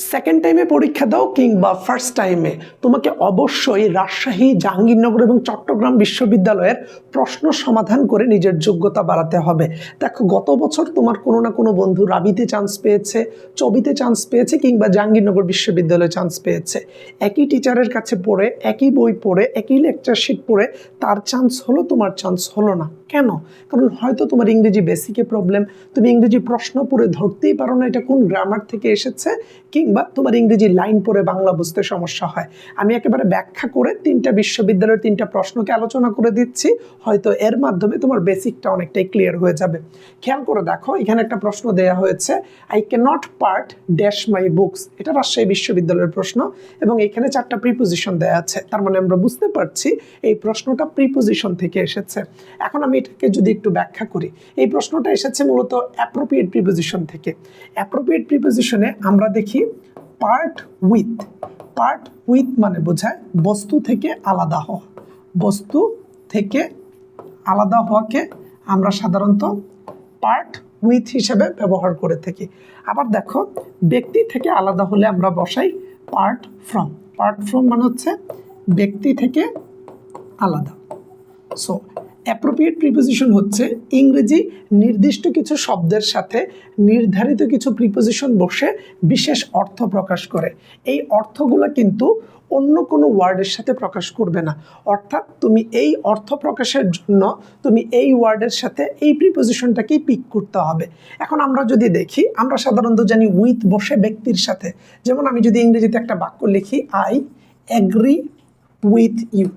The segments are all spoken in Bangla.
সেকেন্ড টাইমে পরীক্ষা দাও কিংবা ফার্স্ট টাইমে তোমাকে অবশ্যই রাজশাহী, জাহাঙ্গীরনগর এবং চট্টগ্রাম বিশ্ববিদ্যালয়ের প্রশ্ন সমাধান করে নিজের যোগ্যতা বাড়াতে হবে। দেখো, গত বছর তোমার কোনো না কোনো বন্ধু রাবিতে চান্স পেয়েছে, চবিতে চান্স পেয়েছে কিংবা জাহাঙ্গীরনগর বিশ্ববিদ্যালয়ে চান্স পেয়েছে। একই টিচারের কাছে পড়ে, একই বই পড়ে, একই লেকচার শিট পড়ে, তার চান্স হলো, তোমার চান্স হলো না। কেন? কারণ হয়তো তোমার ইংরেজি বেসিকে প্রবলেম তুমি ইংরেজি প্রশ্ন পড়ে ধরতেই পারো না এটা কোন গ্রামার থেকে এসেছে, কিংবা তোমার ইংরেজি লাইন পড়ে বাংলা বুঝতে সমস্যা হয়। আমি একেবারে ব্যাখ্যা করে তিনটা বিশ্ববিদ্যালয়ের তিনটা প্রশ্নকে আলোচনা করে দিচ্ছি, হয়তো এর মাধ্যমে তোমার বেসিকটা অনেকটাই ক্লিয়ার হয়ে যাবে। খেয়াল করে দেখো, এখানে একটা প্রশ্ন দেয়া হয়েছে I can not part dash my books এটা রাজশাহী বিশ্ববিদ্যালয়ের প্রশ্ন, এবং এখানে চারটা প্রিপোজিশন দেয়া আছে। তার মানে আমরা বুঝতে পারছি এই প্রশ্নটা প্রিপোজিশন থেকে এসেছে। এখন আমি এটাকে যদি একটু ব্যাখ্যা করি, এই প্রশ্নটা এসেছে মূলত অ্যাপ্রোপ্রিয়েট প্রিপোজিশন থেকে। অ্যাপ্রোপ্রিয়েট প্রিপোজিশনে আমরা দেখি পার্ট উইথ পার্ট উইথ মানে বোঝায় বস্তু থেকে আলাদা হওয়া। বস্তু থেকে আলাদা হওয়াকে আমরা সাধারণত পার্ট উইথ হিসেবে ব্যবহার করে থাকি। আবার দেখো, ব্যক্তি থেকে আলাদা হলে আমরা বসাই পার্ট ফ্রম পার্ট ফ্রম মানে হচ্ছে ব্যক্তি থেকে আলাদা। সো অ্যাপ্রোপ্রিয়েট প্রিপোজিশন হচ্ছে ইংরেজি নির্দিষ্ট কিছু শব্দের সাথে নির্ধারিত কিছু প্রিপোজিশন বসে বিশেষ অর্থ প্রকাশ করে। এই অর্থগুলো কিন্তু অন্য কোনো ওয়ার্ডের সাথে প্রকাশ করবে না। অর্থাৎ তুমি এই অর্থ প্রকাশের জন্য তুমি এই ওয়ার্ডের সাথে এই প্রিপোজিশনটাকেই পিক করতে হবে। এখন আমরা যদি দেখি, আমরা সাধারণত জানি উইথ বসে ব্যক্তির সাথে। যেমন আমি যদি ইংরেজিতে একটা বাক্য লিখি আই অ্যাগ্রি উইথ ইউ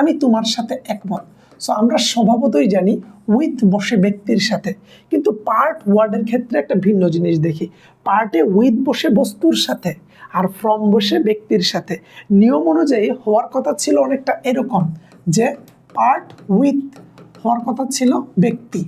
আমি তোমার সাথে একমত। সো আমরা স্বভাবতই জানি উইথ বসে ব্যক্তির সাথে। কিন্তু পার্ট ওয়ার্ডের ক্ষেত্রে একটা ভিন্ন জিনিস দেখি। পার্টে উইথ বসে বস্তুর সাথে আর ফ্রম বসে ব্যক্তির সাথে। নিয়ম অনুযায়ী হওয়ার কথা ছিল অনেকটা এরকম যে পার্ট উইথ হওয়ার কথা ছিল ব্যক্তি।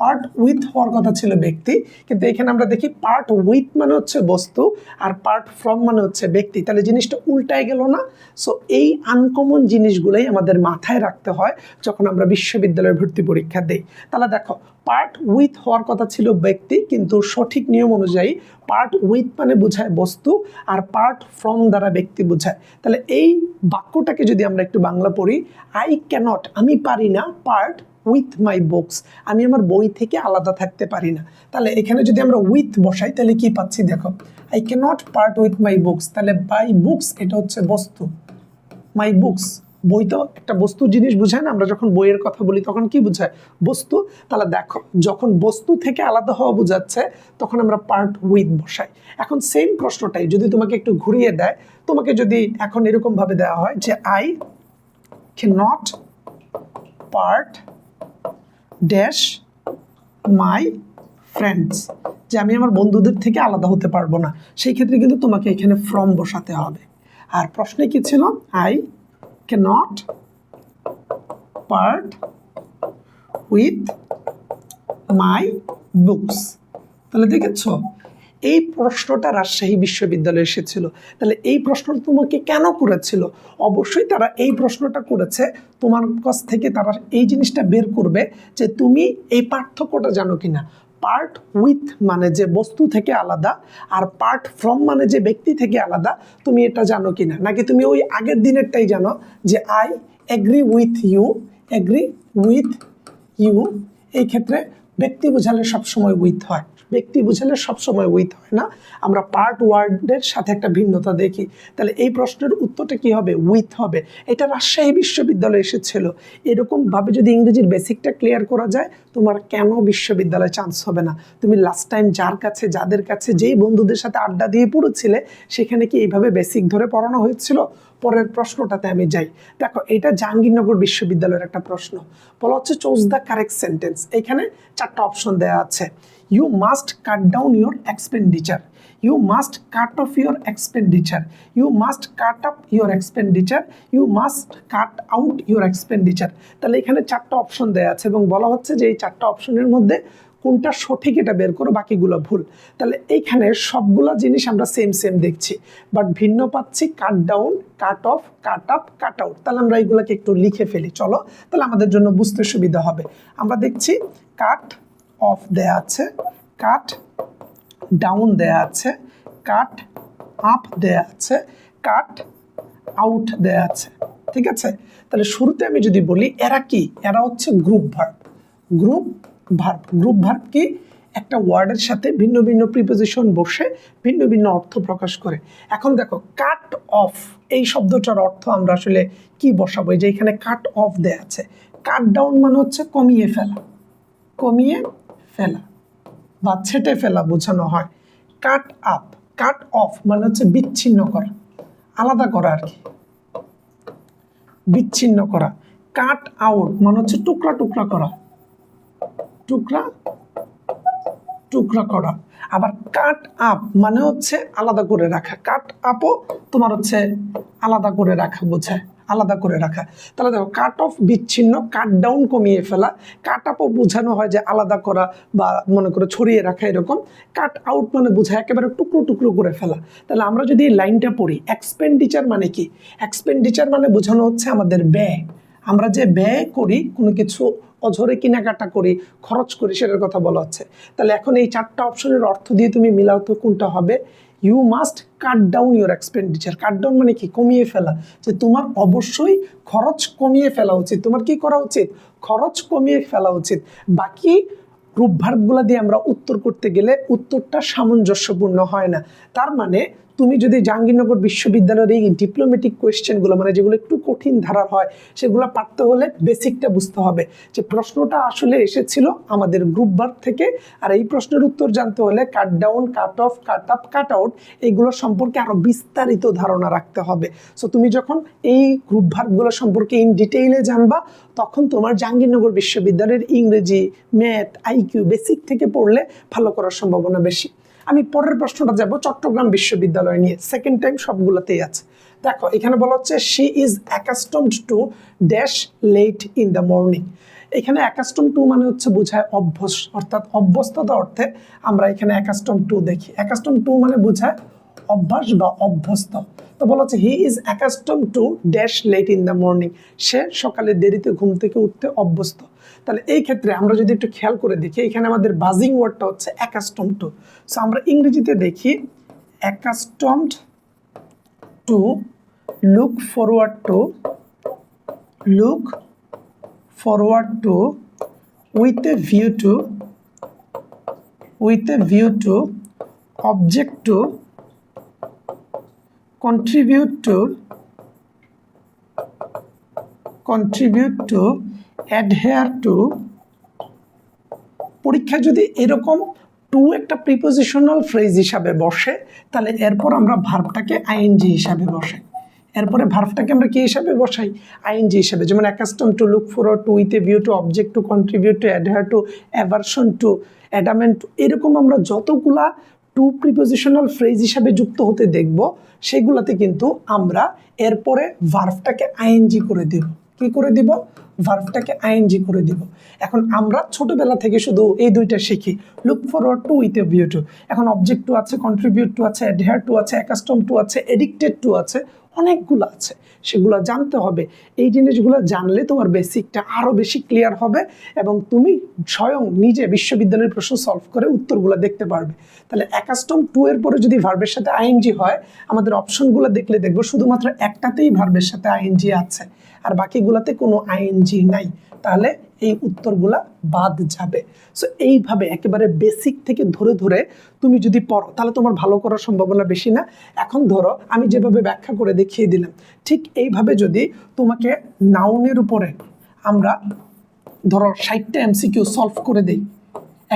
পার্ট উইথ হওয়ার কথা ছিল ব্যক্তি, কিন্তু এখানে আমরা দেখি পার্ট উইথ মানে হচ্ছে বস্তু আর পার্ট ফ্রম মানে হচ্ছে ব্যক্তি। তাহলে জিনিসটা উল্টায় গেল না? সো এই আনকমন জিনিসগুলোই আমাদের মাথায় রাখতে হয় যখন আমরা বিশ্ববিদ্যালয়ের ভর্তি পরীক্ষা দেই। তাহলে দেখো পার্ট উইথ হওয়ার কথা ছিল ব্যক্তি, কিন্তু সঠিক নিয়ম অনুযায়ী পার্ট উইথ মানে বোঝায় বস্তু আর পার্ট ফ্রম দ্বারা ব্যক্তি বোঝায়। তাহলে এই বাক্যটাকে যদি আমরা একটু বাংলা পড়ি আই ক্যানট আমি পারি না পার্ট উইথ মাই বুকস আমি আমার বই থেকে আলাদা থাকতে পারি না। তাহলে এখানে যদি আমরা উইথ বসাই, তাহলে কি পাচ্ছি দেখো? I cannot part with my books তাহলে বাই বুকস এটা হচ্ছে বস্তু। মাই বুকস বই তো একটা বস্তু জিনিস বোঝায় না, আমরা যখন বইয়ের কথা বলি তখন কি বোঝায়? বস্তু। তাহলে দেখো, যখন বস্তু থেকে আলাদা হওয়া বোঝাচ্ছে, তখন আমরা পার্ট উইথ বসাই। এখন সেম প্রশ্নটাই, যদি তোমাকে একটু ঘুরিয়ে দেয়, তোমাকে যদি এখন এরকমভাবে দেওয়া হয় যে I can not part dash my friends যে আমি আমার বন্ধুদের থেকে আলাদা হতে পারব না। সেই ক্ষেত্রে কিন্তু তোমাকে এখানে ফ্রম বসাতে হবে। আর প্রশ্নে কি ছিল? I can not part with my books তাহলে দেখেছ এই প্রশ্নটা রাজশাহী বিশ্ববিদ্যালয়ে এসেছিল। তাহলে এই প্রশ্নটা তোমাকে কেন করেছিল? অবশ্যই তারা এই প্রশ্নটা করেছে। তোমার কাছ থেকে তারা এই জিনিসটা বের করবে যে তুমি এই পার্থক্যটা জানো কি না পার্ট উইথ মানে যে বস্তু থেকে আলাদা আর পার্ট ফ্রম মানে যে ব্যক্তি থেকে আলাদা, তুমি এটা জানো কি না নাকি তুমি ওই আগের দিনেরটাই জানো যে I agree with you, agree with you? এই ক্ষেত্রে ব্যক্তি বোঝালে সবসময় উইথ হয়। ব্যক্তি বুঝালে সবসময় উইথ হয় না। আমরা পার্ট ওয়ার্ডের সাথে একটা ভিন্নতা দেখি। তাহলে এই প্রশ্নের উত্তরটা কি হবে? উইথ হবে। এটা রাজশাহী বিশ্ববিদ্যালয়ে এসেছিল। এরকমভাবে যদি ইংরেজির বেসিকটা ক্লিয়ার করা যায়, তোমার কেন বিশ্ববিদ্যালয়ে চান্স হবে না? তুমি লাস্ট টাইম যার কাছে, যাদের কাছে, যেই বন্ধুদের সাথে আড্ডা দিয়ে পড়েছিলে, সেখানে কি এইভাবে বেসিক ধরে পড়ানো হয়েছিল? পরের প্রশ্নটাতে আমি যাই। দেখো, এটা জাহাঙ্গীরনগর বিশ্ববিদ্যালয়ের একটা প্রশ্ন। বলা হচ্ছে চোজ দ্য কারেক্ট সেন্টেন্স এখানে চারটা অপশন দেওয়া আছে। You must cut down your expenditure you must cut off your expenditure you must cut up your expenditure you must cut out your expenditure তাহলে এখানে চারটা অপশন দেওয়া আছে এবং বলা হচ্ছে যে এই চারটা অপশনের মধ্যে কোনটা সঠিক এটা বের করো, বাকিগুলো ভুল। তাহলে এইখানে সবগুলা জিনিস আমরা সেম সেম দেখছি। বাট ভিন্ন পাচ্ছি cut down cut off cut up cut out তাহলে আমরা এইগুলোকে একটু লিখে ফেলি, চলো। তাহলে আমাদের জন্য বুঝতে সুবিধা হবে। আমরা দেখছি কাট অফ দেয়া আছে কাট ডাউন দেয়া আছে কাট আপ দেয়া আছে কাট আউট দেয়া আছে। ঠিক আছে? তাহলে শুরুতে আমি যদি বলি, এরা কি? এরা হচ্ছে group verb group verb group verb কি একটা ওয়ার্ডের সাথে ভিন্ন ভিন্ন প্রিপোজিশন বসে ভিন্ন ভিন্ন অর্থ প্রকাশ করে। এখন দেখো কাট অফ এই শব্দটার অর্থ আমরা আসলে কি বসাবো? যে এখানে কাট অফ দেয়া আছে। কাট ডাউন মানে হচ্ছে কমিয়ে ফেলা। কমিয়ে ফেলা বা ছেটে ফেলা বোঝানো হয়। কাট আপ কাট অফ মানে হচ্ছে বিচ্ছিন্ন করা। আলাদা করা আর কি। বিচ্ছিন্ন করা। কাট আউট মানে হচ্ছে টুকরা টুকরা করা। টুকরা টুকরা করা। আবার কাট আপ মানে হচ্ছে আলাদা করে রাখা। কাট আপও তোমার হচ্ছে আলাদা করে রাখা বোঝায়। আলাদা করে রাখা। তাহলে দেখো কাট অফ বিচ্ছিন্ন কাট ডাউন কমিয়ে ফেলা। কাট আপও বোঝানো হয় যে আলাদা করা বা মনে করে ছড়িয়ে রাখা এরকম। কাট আউট মানে বোঝায় একেবারে টুকরো টুকরো করে ফেলা। তাহলে আমরা যদি এই লাইনটা পড়ি এক্সপেন্ডিচার মানে কি? এক্সপেন্ডিচার মানে বোঝানো হচ্ছে আমাদের ব্যয়। আমরা যে ব্যয় করি, কোনো কিছু অঝরে কেনাকাটা করি, খরচ করি সেটার কথা বলা হচ্ছে। তাহলে এখন এই চারটা অপশনের অর্থ দিয়ে তুমি মিলাও তো কোনটা হবে? You must cut down your expenditure cut down মানে কি? কমিয়ে ফেলা। যে তোমার অবশ্যই খরচ কমিয়ে ফেলা উচিত। তোমার কি করা উচিত? খরচ কমিয়ে ফেলা উচিত। বাকি রূপ ভার্বগুলো দিয়ে আমরা উত্তর করতে গেলে উত্তরটা সামঞ্জস্যপূর্ণ হয় না। তার মানে তুমি যদি জাহাঙ্গীরনগর বিশ্ববিদ্যালয়ের এই ডিপ্লোমেটিক কোয়েশ্চেনগুলো মানে যেগুলো একটু কঠিন ধারার হয়, সেগুলো পারতে হলে বেসিকটা বুঝতে হবে। যে প্রশ্নটা আসলে এসেছিল আমাদের গ্রুপ ভার্ব থেকে, আর এই প্রশ্নের উত্তর জানতে হলে cut down cut off cut up cut out এইগুলো সম্পর্কে আরও বিস্তারিত ধারণা রাখতে হবে। সো তুমি যখন এই গ্রুপ ভার্বগুলো সম্পর্কে ইন ডিটেইলে জানবা, তখন তোমার জাহাঙ্গীরনগর বিশ্ববিদ্যালয়ের ইংরেজি ম্যাথ আইকিউ বেসিক থেকে পড়লে ভালো করার সম্ভাবনা বেশি। আমি পরের প্রশ্নটা যাব চট্টগ্রাম বিশ্ববিদ্যালয় নিয়ে। সেকেন্ড টাইম সবগুলোতেই আছে। দেখো, এখানে বলা হচ্ছে she is accustomed to dash late in the morning এখানে অ্যাকাস্টম টু মানে হচ্ছে বোঝায় অভ্যস অর্থাৎ অভ্যস্ততা অর্থে আমরা এখানে অ্যাকাস্টম টু দেখি। অ্যাকাস্টম টু মানে বোঝায় অভ্যাস বা অভ্যস্ত। তো বলা হচ্ছে he is accustom to dash late in the morning সে সকালে দেরিতে ঘুম থেকে উঠতে অভ্যস্ত। তাহলে এই ক্ষেত্রে আমরা যদি একটু খেয়াল করে দেখি, এখানে আমাদের বাজিং ওয়ার্ডটা হচ্ছে অ্যাকাস্টম টু সো আমরা ইংরেজিতে দেখি accustomed to look forward to look forward to with a view to with a view to object to contribute to contribute to adhere to পরীক্ষায় যদি এরকম টু একটা প্রিপোজিশনাল ফ্রেজ হিসাবে বসে, তাহলে এরপর আমরা ভার্বটাকে আইএনজি হিসাবে বসাই। এরপরে ভার্বটাকে আমরা কি হিসাবে বসাই? আইএনজি হিসাবে। যেমন accustom to look for to with a view to object to contribute to adhere to aversion to adamant এরকম আমরা যতগুলা টু প্রিপোজিশনাল ফ্রেজ হিসাবে যুক্ত হতে দেখব, সেগুলোতে কিন্তু আমরা এরপরে ভার্ভটাকে আইএনজি করে দেব। কি করে দিব? ভার্ভটাকে আইএনজি করে দিব। এখন আমরা ছোটবেলা থেকে শুধু এই দুইটা শিখি। Look forward to with a view to এখন অবজেক্ট টু আছে কন্ট্রিবিউট টু আছে অ্যাডহেয়ার টু আছে অ্যাকাস্টম টু আছে এডিক্টেড টু আছে। অনেকগুলো আছে। সেগুলো জানতে হবে। এই জিনিসগুলো জানলে তোমার বেসিকটা আরও বেশি ক্লিয়ার হবে এবং তুমি স্বয়ং নিজে বিশ্ববিদ্যালয়ের প্রশ্ন সলভ করে উত্তরগুলো দেখতে পারবে। তাহলে একাস্টম টু এর পরে যদি ভার্বের সাথে আইএনজি হয়, আমাদের অপশনগুলো দেখলে দেখব শুধুমাত্র একটাতেই ভার্বের সাথে আইএনজি আছে। আর বাকিগুলোতে কোনো আইএনজি নাই। তাহলে এই উত্তরগুলা বাদ যাবে। সো এইভাবে একেবারে বেসিক থেকে ধরে ধরে তুমি যদি পড়ো, তাহলে তোমার ভালো করার সম্ভাবনা বেশি না। এখন ধরো, আমি যেভাবে ব্যাখ্যা করে দেখিয়ে দিলাম, ঠিক এইভাবে যদি তোমাকে নাউনের উপরে আমরা ধরো ষাটটা এমসিকিউ সলভ করে দেই,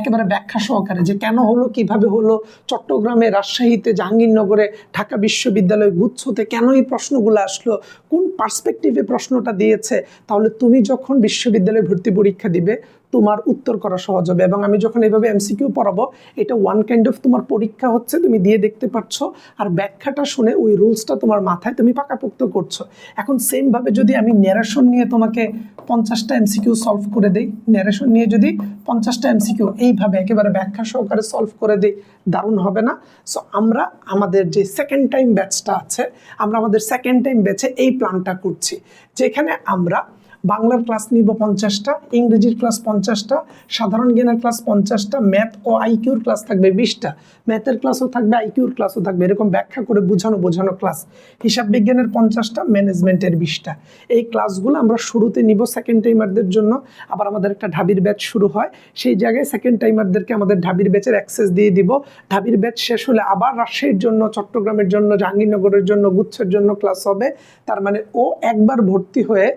একেবারে ব্যাখ্যা সহকারে যে কেন হলো, কীভাবে হলো চট্টগ্রামে রাজশাহীতে, জাহাঙ্গীরনগরে, ঢাকা বিশ্ববিদ্যালয় গুচ্ছতে কেন এই প্রশ্নগুলো আসলো কোন পার্সপেক্টিভে প্রশ্নটা দিয়েছে, তাহলে তুমি যখন বিশ্ববিদ্যালয়ে ভর্তি পরীক্ষা দিবে, তোমার উত্তর করা সহজ হবে। এবং আমি যখন এভাবে এমসিকিউ পড়াবো, এটা ওয়ান কাইন্ড অফ তোমার পরীক্ষা হচ্ছে, তুমি দিয়ে দেখতে পাচ্ছ আর ব্যাখ্যাটা শুনে ওই রুলসটা তোমার মাথায় তুমি পাকাপোক্ত করছ। এখন সেমভাবে যদি আমি ন্যারেশন নিয়ে তোমাকে পঞ্চাশটা এমসিকিউ সলভ করে দিই ন্যারেশন নিয়ে যদি পঞ্চাশটা এমসিকিউ এইভাবে একেবারে ব্যাখ্যা সহকারে সলভ করে দিই, দারুণ হবে না? সো আমরা আমাদের যে সেকেন্ড টাইম ব্যাচটা আছে, আমরা আমাদের সেকেন্ড টাইম ব্যাচে এই প্ল্যানটা করছি। যেখানে আমরা বাংলার ক্লাস নিব পঞ্চাশটা, ইংরেজির ক্লাস পঞ্চাশটা, সাধারণ জ্ঞানের ক্লাস পঞ্চাশটা ম্যাথ ও আইকিউর ক্লাস থাকবে বিশটা ম্যাথের ক্লাসও থাকবে আইকিউর ক্লাসও থাকবে, এরকম ব্যাখ্যা করে বোঝানো বোঝানো ক্লাস হিসাব বিজ্ঞানের পঞ্চাশটা ম্যানেজমেন্টের বিশটা। এই ক্লাসগুলো আমরা শুরুতে নিব সেকেন্ড টাইমারদের জন্য। আবার আমাদের একটা ঢাবির ব্যাচ শুরু হয়। সেই জায়গায় সেকেন্ড টাইমারদেরকে আমাদের ঢাবির ব্যাচের অ্যাক্সেস দিয়ে দিব। ঢাবির ব্যাচ শেষ হলে আবার রাজশাহীর জন্য, চট্টগ্রামের জন্য, জাহাঙ্গীরনগরের জন্য, গুচ্ছের জন্য ক্লাস হবে। তার মানে ও একবার ভর্তি হয়ে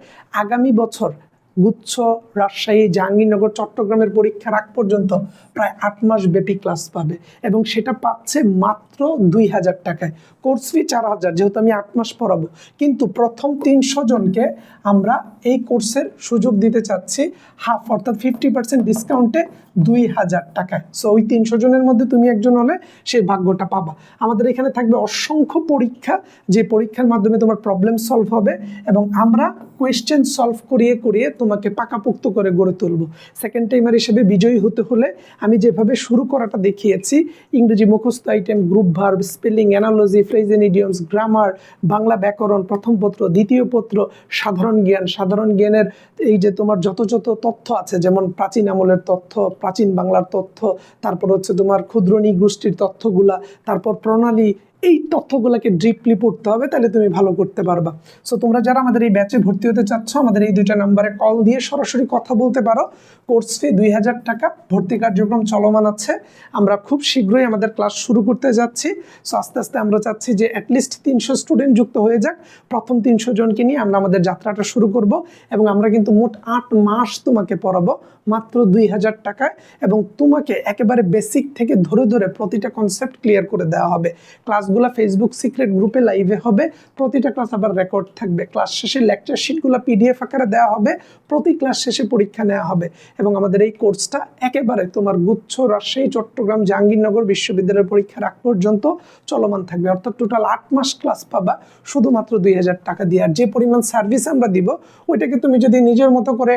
আগামী বছর গুচ্ছ রাজশাহী, জাহাঙ্গীরনগর, চট্টগ্রামের পরীক্ষার আগ পর্যন্ত প্রায় আট মাস ব্যাপী ক্লাস পাবে এবং সেটা পাচ্ছে মাত্র দুই হাজার টাকায়। কোর্স ফি চার হাজার, যেহেতু আমি আট মাস পড়াবো। কিন্তু প্রথম তিনশো জনকে আমরা এই কোর্সের সুযোগ দিতে চাচ্ছি হাফ, অর্থাৎ ফিফটি পার্সেন্ট ডিসকাউন্টে দুই হাজার টাকায়। সো ওই তিনশো জনের মধ্যে তুমি একজন হলে সেই ভাগ্যটা পাবা। আমাদের এখানে থাকবে অসংখ্য পরীক্ষা, যে পরীক্ষার মাধ্যমে তোমার প্রবলেম সলভ হবে এবং আমরা কোয়েশ্চেন সলভ করিয়ে করিয়ে তোমাকে পাকাপোক্ত করে গড়ে তুলব। সেকেন্ড টাইমার হিসেবে বিজয়ী হতে হলে আমি যেভাবে শুরু করাটা দেখিয়েছি, ইংরেজি মুখস্থ item group verb spelling analogy phrases idioms grammar Bangla ব্যাকরণ, প্রথম পত্র, দ্বিতীয় পত্র, সাধারণ জ্ঞান। সাধারণ জ্ঞানের এই যে তোমার যত যত তথ্য আছে, যেমন প্রাচীন আমলের তথ্য, প্রাচীন বাংলার তথ্য, তারপর হচ্ছে তোমার ক্ষুদ্রণী গোষ্ঠীর তথ্যগুলা, তারপর প্রণালী এই তথ্যগুলোকে ডিপলি পড়তে হবে, তাহলে তুমি ভালো করতে পারবা। সো তোমরা যারা আমাদের এই ব্যাচে ভর্তি হতে চাচ্ছ, আমাদের এই দুইটা নাম্বারে কল দিয়ে সরাসরি কথা বলতে পারো। কোর্স ফি দুই হাজার টাকা, ভর্তি কার্যক্রম চলমান আছে। আমরা খুব শীঘ্রই আমাদের ক্লাস শুরু করতে যাচ্ছি। সো আস্তে আস্তে আমরা চাচ্ছি যে অ্যাটলিস্ট তিনশো স্টুডেন্ট যুক্ত হয়ে যাক। প্রথম তিনশো জনকে নিয়ে আমরা আমাদের যাত্রাটা শুরু করব এবং আমরা কিন্তু মোট আট মাস তোমাকে পড়াবো। মাত্র দুই হাজার টাকায় এবং তোমাকে একেবারে বেসিক থেকে ধরে ধরে প্রতিটা কনসেপ্ট ক্লিয়ার করে দেওয়া হবে। ক্লাসগুলো ফেসবুক সিক্রেট গ্রুপে লাইভে হবে, প্রতিটা ক্লাস আবার রেকর্ড থাকবে। ক্লাস শেষে লেকচার শিটগুলো পিডিএফ আকারে দেওয়া হবে, প্রতি ক্লাস শেষে পরীক্ষা নেওয়া হবে এবং আমাদের এই কোর্সটা একেবারে তোমার গুচ্ছ রাজশাহী, চট্টগ্রাম, জাহাঙ্গীরনগর বিশ্ববিদ্যালয়ের পরীক্ষার আগ পর্যন্ত চলমান থাকবে। অর্থাৎ টোটাল আট মাস ক্লাস পাবা শুধুমাত্র দুই হাজার টাকা দিয়ে। আর যে পরিমাণ সার্ভিস আমরা দিব, ওইটাকে তুমি যদি নিজের মতো করে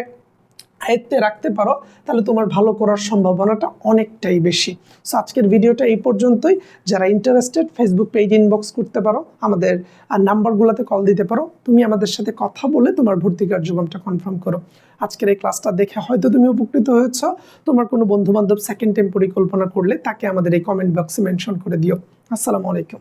আয়ত্তে রাখতে পারো, তাহলে তোমার ভালো করার সম্ভাবনাটা অনেকটাই বেশি। সো আজকের ভিডিওটা এই পর্যন্তই। যারা ইন্টারেস্টেড ফেসবুক পেজ ইনবক্স করতে পারো, আমাদের নাম্বারগুলোতে কল দিতে পারো, তুমি আমাদের সাথে কথা বলে তোমার ভর্তি কার্যক্রমটা কনফার্ম করো। আজকের এই ক্লাসটা দেখে হয়তো তুমি উপকৃত হয়েছ, তোমার কোনো বন্ধু বান্ধব সেকেন্ড টাইম পরিকল্পনা করলে তাকে আমাদের এই কমেন্ট বক্সে মেনশন করে দিও। আসসালামু আলাইকুম।